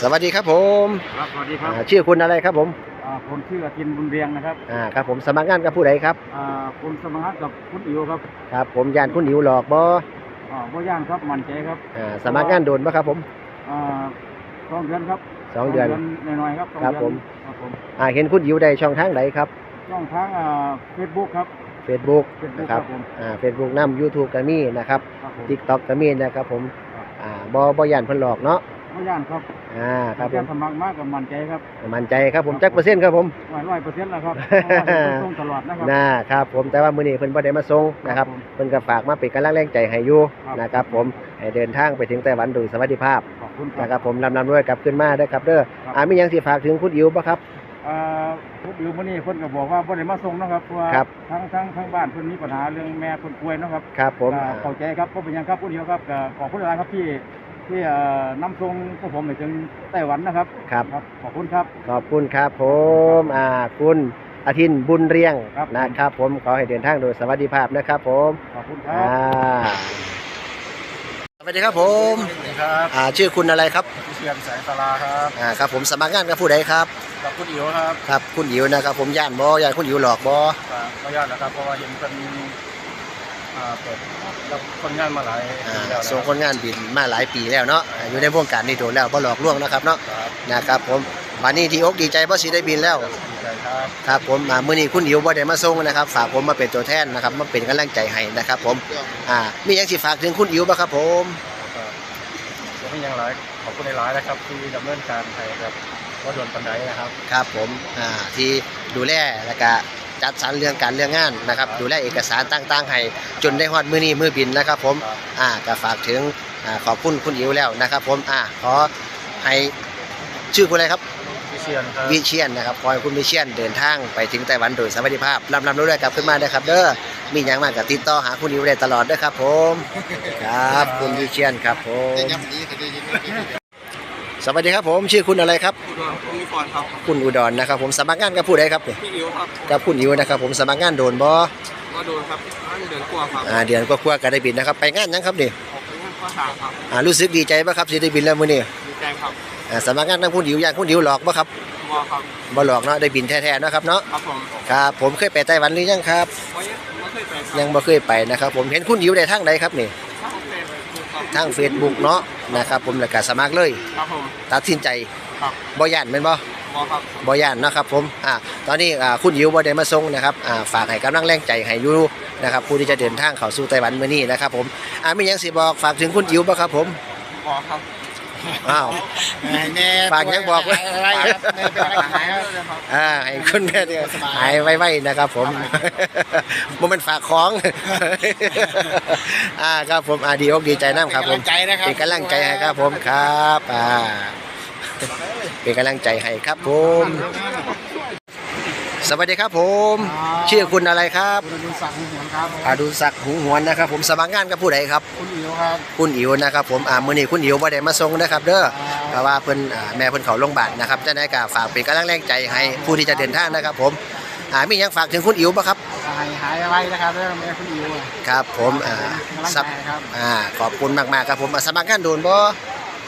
สวัสดีครับผมครับสวัสดีครับอ่าชื่อคุณอะไรครับผมอ่าผมชื่ออาทินบุญเรียงนะครับอ่าครับผมสมัครงานกับผู้ใดครับอ่าผมสมัครกับคุณอิ๋วครับครับ ผมยานคุณอิ๋วหลอกบ่อ่าบ่ย่างครับมั่นใจครับอ่าสมัครงานโดนบ่ครับผมอ่าสองเดือนครับสองเดือนหน่อยๆครับสองครับเดือนผม ครับผมอ่าเห็นคุณอิ๋วได้ช่องทางไหนครับช่องทางอ่าเฟซบุ๊กครับ Facebook เฟซบุ๊นะกคครัรับบผมอ่า Facebook นำ YouTube ก็มีนะครับครับผม TikTok ก็มีนะครับผมครับ อ่าบ่บ่ย่านเพิ่นหลอกเนาะ บ่ย่างครับอ่าครับผแค่มสมัครมากกับมั่นใจครับมั่นใจครับผมจักเปอร์เซ็นต์ครับผม ร้อยเปอร์เซ็นต์แล้วครับเพราะว่าผมส่งตลอดนะครับน่าครับผมแต่ว่ามื้อนี้เพิ่นบ่ได้มาส่งนะครับครับผมเพิ่นก็ฝากมาเป็นกำลังแรงใจให้อยู่ครับ นะครับผมให้เดินทางไปถึงไต้หวันโดยสวัสดิภาพขอบคุณคนะครัรับบผมลำลำด้วยกลับขึ้นมาเด้อครับเด้อครับอ่ามีหยังสิฝากถึงคุณอิ๋วบ่ครับ อ่าคุณอิ๋วมื้อนี้เพิ่นก็บอกว่าบ่ได้มาส่งนะครับเพราะว่าครับ ทั้งทั้งทั้งบ้านเพิ่นมีปัญหาเรื่องแม่เพิ่นป่วยเนาะครับครับผมก็อ่าเข้าใจครับก็เป็นหยังครับผู้เดียวครับก็ขอบคุณหลายครับที่ ที่เอ่อนำส่งพวกผมไปถึงไต้หวันนะครับครับ ครับขอบคุณครับ ขอบคุณครับผมอ่าคุณอาทินบุญเรียงครับ นะครับ ผมขอให้เดินทางโดยสวัสดิภาพนะครับ ผมขอบคุณครัอ่าบสวัสดีครับผมครับอ่าชื่อคุณอะไรครับเชียนแสงตลาครับอ่าครับผมสมัครงานกับผู้ใดครับกับคุณอิ๋วครับครับคุณอิ๋วนะครับผมย่านบ่ย่านคุณอิ๋วหลอกบ่ขออนุญาตนะครับเพราะว่าเห็นเป็น อ่าเปิดรับคนงานมาหลายอ่าปีแล้วนะส่งคนงานบินมาหลายปีแล้วเนาะอ่าอยู่ในวงการนี้โดนแล้วบ่หลอกลวงนะครับเนาะครับนะครับผมวันนี้ที่อกดีใจเพราะสิได้บินแล้ว ดีใจครับครับผมอ่ามื้อนี้คุณอิ๋วบ่ได้มาส่งนะครับ ฝากผมมาเป็นตัวแทนนะครับมาเป็นกำลังใจให้นะครับ ผมอ่ามีหยังสิฝากถึงคุณอิ๋วบ่ครับผม ก็ยังไม่ยังหลายขอบคุณหลายๆนะครับ ที่ดำเนินการให้แบบว่าโดนปันไดนะครับ ครับผมอ่าที่ดูแลแล้วก็ จัดสรรเรื่องการเรื่องงานนะครับดูแลเอกสารต่างๆให้จนได้ฮอดมื้อนี้มื้อบินนะครับ ผมครับอ่าก็ฝากถึงอ่าขอบคุณคุณอิ๋วแล้วนะครับ ผมอ่าขอให้ชื่อคุณอะไรครับพี่เชียนครับ วิเชียนนะครับขอให้คุณวิเชียนเดินทางไปถึงไต้หวันโดยสวัสดิภาพลำลำรู้ด้วยกลับขึ้นมาเด้อครับเด้อมีอย่างมากกับติดต่อหาคุณอิ๋วได้ตลอดเด้อครับ ผมครับคุณวิเชียนครับผม สวัสดีครับผมชื่อคุณอะไรครับอุดรผมมีก่อนครับคุณอุดรนะครับ ผมสมัครงานกับผู้ใดครับเนี่ยพี่อิ๋วครับกับคุณอิ๋วนะครับ ผมสมัครงานโดนบ่ก็โดนครับอันเดือนกว่าครับอ่าเดือนกว่าๆก็ได้บินนะครับ ไปงานหยังครับนี่ออกไปงานข้อสามครับอ่ารู้สึกดีใจป่ะครับที่ได้บินแล้วมื้อนี้ดีใจครับอ่าสมัครงานทางคุณอิ๋วอย่างคุณอิ๋วหลอกบ่ครับวอครับบ่หลอกเนาะได้บินแท้ๆเนาะครับเนาะครับผมครับผมเคยไปไต้หวันหรือยังครับไม่ไม่เคยไปครับยังบ่เคยไปนะครับ ผมเห็นคุณอิ๋วได้ทางใดครับนี่ ทาง Facebook เนาะนะครับผมแล้วก็สมัครเลย ครับผม ตัดสินใจครับบ่ย่านแม่นบ่วอครับบ่ย่านเนาะครับผมอ่าตอนนี้อ่าคุณอิ๋วบ่ได้มาส่งนะครับอ่าฝากให้กำลังแรงใจให้อยู่นะครับผู้ที่จะเดินทางเข้าสู่ไต้หวันมื้อนี้นะครับผมอ่ามีหยังสิบอกฝากถึงคุณอิ๋วบ่ครับผมวอครับ อ้าวแน่ฝากยังบอกไว้อะไรครับแน่เป็นอะไรหายครับอ่าให้คุณแม่เนี่ยหายไวๆนะครับ ผมบ่แมันฝากของอ่าครับผมอ่าดีอกดีใจน้ำครับผมใจนะครับเป็นกำลังใจให้ครับผมครับอ่าเป็นกำลังใจให้ครับผม สวัสดีครับผมชื่อคุณอะไรครับคุณอดุลศักดิ์หงส์ครับอาดุลศักดิ์หุงหวนนะครับ ผมสมัครงานกับผู้ใดครับ คุณอิ๋วครับคุณอิ๋วนะครับผมอ่ามื้อนี้คุณอิ๋วบ่ได้มาส่งนะครับเด้อเพราะว่าเพิ่นอ่าแม่เพิ่นเข้าโรงพยาบาลนะครับจะได้ก็ฝากเป็นกำลังแรงใจให้ผู้ที่จะเดินทางนะครับ ผมอ่ามีหยังฝากถึงคุณอิ๋วบ่ครับหายหายไว้นะครับเรื่องแม่คุณอิ๋วครับผมอ่าเป็นกำลังใจสับให้ครับอ่าขอบคุณมากๆครับผมอ่าสมัครงานโดนบ่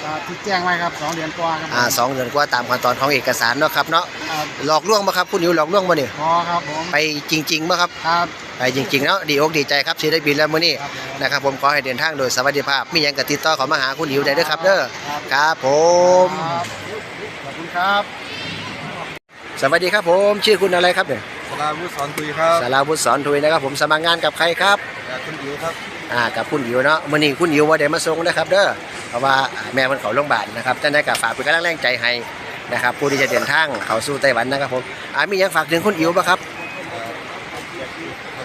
ก็ที่แจ้งไว้ครับสองเดือนกว่าครับอ่าสองเดือนกว่าตามขั้นตอนของเอกสารเนาะครับเนาะครับหลอกลวงบ่ครับคุณอิ๋วหลอกลวงบ่นี่พอครับผมไปจริงๆบ่ครับครับไปจริงๆเนาะดีอกดีใจครับที่ได้บินแล้วมื้อนี้ครับผมนะครับผมขอให้เดินทางโดยสวัสดิภาพมีหยังก็ติดต่อเขามาหาคุณอิ๋วได้เด้อครับเด้อครับผม ครับขอบคุณครับสวัสดีครับผม ชื่อคุณอะไรครับเนี่ยสลาวุฒิสอนคุยครับสาราวุฒิสอนถุยนะครับผมสมัครงานกับใครครับ จากคุณอิ๋วครับอ่ากับคุณอิ๋วเนาะมื้อนี้คุณอิ๋วบ่ได้มาส่งนะครับเด้อเพ ราะว่าอ่าแม่เพิ่นเข้าโรงพยาบาลนะครับจังได๋ก็ฝากเป็นกำลังแรงใจให้นะครับผู้ที่จะเดินทางเข้าสู่ไต้หวันนะครับผมอ่ามีหยังฝากถึงคุณอิ๋วบ่ครับ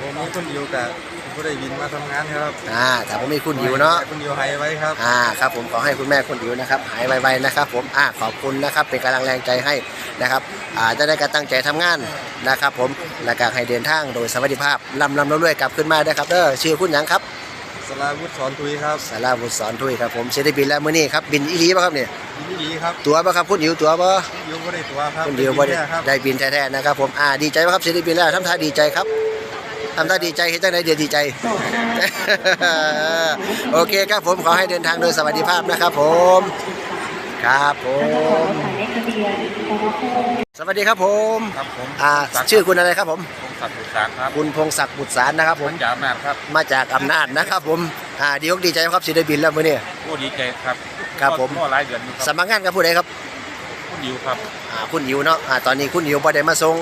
ผมมีคุณอิวกับผู้ได้บินมาทำงานครับอ่าถ้าผมมีคุณอิ๋วเนาะคุณอิวหายไว้ครับอ่าครับผมขอให้คุณแม่คุณอิ๋วนะครับหายไวๆนะครับ ผมอ่าขอบคุณนะครับเป็นกำลังแรงใจให้นะครับอ่าจะได้กระตั้งใจทำงานนะครับ ผมและการให้เดินทางโดยสวัสดิภาพลำลำรวยๆกลับขึ้นมาได้อครับเด้อชื่อคุณหยังครับ สลาวุฒิสอนทุยครับสาราบุตรสอนทุยครับผมเสด็จบินแล้วมื้อนี้ครับบินอีหลีป่ะครับเนี่ยบินที่ดีครับตัวป่ะครับคุณอิ๋วตัวป่ะคุณอิวก็ได้ตัวครับคุณอิ๋วบ่ได้บินแค่ครับได้บินแท้ๆนะครับผมอ่าดีใจป่ะครับเสด็จบินแล้วทำท่าดีใจครับทำท่าดีใจเห็นจังไดเดี๋ยวดีใจ โอเคครับผมขอให้เดินทางโดยสวัสดิภาพนะครับผม ครับผม สวัสดีครับผมครับผมอ่าชื่อคุณอะไรครับผมพงศักดิ์สุสานครับคุณพงศักดิ์บุตรสารนะครับ ผมจากอำนาจครับ มาจากอำนาจนะครับผมอ่าดีอกดีใจครับสิได้บินแล้วมื้อนี้ผู้ดีใจครับครับผมก็หลายเดือนอยู่คสรับมัครงานกับผู้ใดครับผู้ดิวครับอ่าคุณอิวเนาะอ่าตอนนี้คุณอิวบ่ได้มาส่ง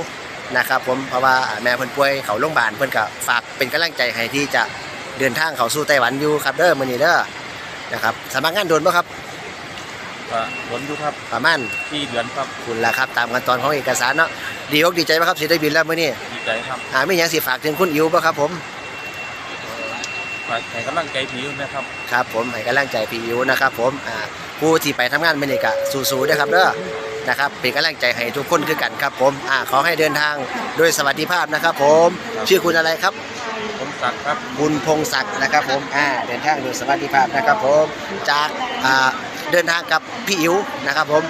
นะครับผมเพราะว่าอ่าแม่เพิ่นป่วยเขาโรงพยาบาลเพิ่นก็ฝากเป็นกำลังใจให้ที่จะเดินทางเข้าสู่ไต้หวันอยู่ครับเด้อมื้อนี้เด้อนะครับสมัครงานโดนบ่ครับ ก็หลนอยู่ครับประมาณที่เดือนครับคุณล่ะครับตามขั้นตอนของเอกสารเนาะดีอกดีใจไหมครับสิได้บินแล้วมื้อนี้ดีใจครับอ่ามีหยังสิฝากถึงคุณอิวบ่ครับผมฝากให้กำลังใจผิวนะครับครับผมให้กำลังใจพี่อิวนะครับผมอ่าผู้ที่ไปทำงานมื้อนี้ก็สู้ๆเด้อครับเด้อนะครับเป็นกำลังใจให้ทุกคนคือกันครับผมอ่าขอให้เดินทางโดยสวัสดิภาพนะครับ ผมชื่อคุณอะไรครับผมศักดิ์ครับคุณพงศักดิ์นะครับผมอ่าเดินทางโดยสวัสดิภาพนะครับผมจากอ่า เดินทางกับพี่อิ๋วนะครับผม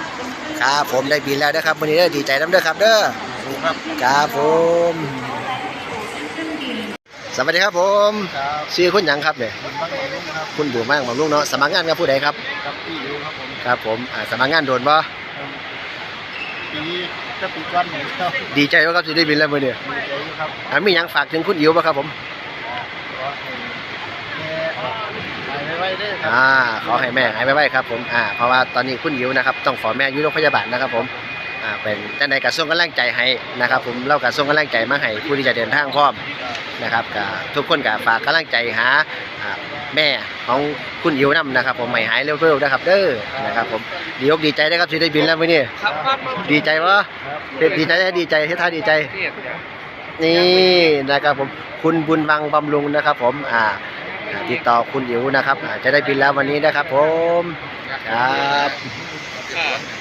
ครับผมได้บินแล้วนะครับวันนี้เด้อดีใจน้ำเด้อครับเด้อดูครับครับผมสวัสดีครับผมครับชื่อคุณหยังครับเนี่ยผมบ้านของลุงครับคุณบุ๋มากบำรุงเนาะสมัครงานกับผู้ใดครับครับพี่อยู่ครับผมครับผมอ่าสมัครงานโดนบ่ปีจะปีก้อนหนึ่งครับดีใจว่าครับที่ได้บินแล้วมื้อนี้ดีใจอยู่ครับอ่ามีหยังฝากถึงคุณอิ๋วบ่ครับผม ขอให้แม่หายไว้ๆ เด้อครัอ่าขอให้แม่หายไวๆครับผมอ่าเพราะว่าตอนนี้คุณอิ๋วนะครับต้องขอแม่อยู่โรงพยาบาลนะครับผมอ่าเป็นแต่ในกระทรวงกำลังใจให้นะครับ ผมเรากระทรวงกำลังใจมาให้ผู้ที่จะเดินทางพร้อมนะครับก็ทุกคนก็ฝากกำลังใจหาอ่าแม่ของคุณอิ๋วนํนะครับ ผมให้หายเร็วๆนะครับ เด้อนะครับ ผมดีอกดีใจนะครับที่ได้บินแล้วมื้อนี้ดีใจวะดีใจได้ดีใจที่ท่าดีใจ นี่นะครับผมคุณบุญวังบำรุงนะครับ ผมอ่า ติดต่อคุณอิ๋วนะครับจะได้บินแล้ววันนี้นะครับผมครับ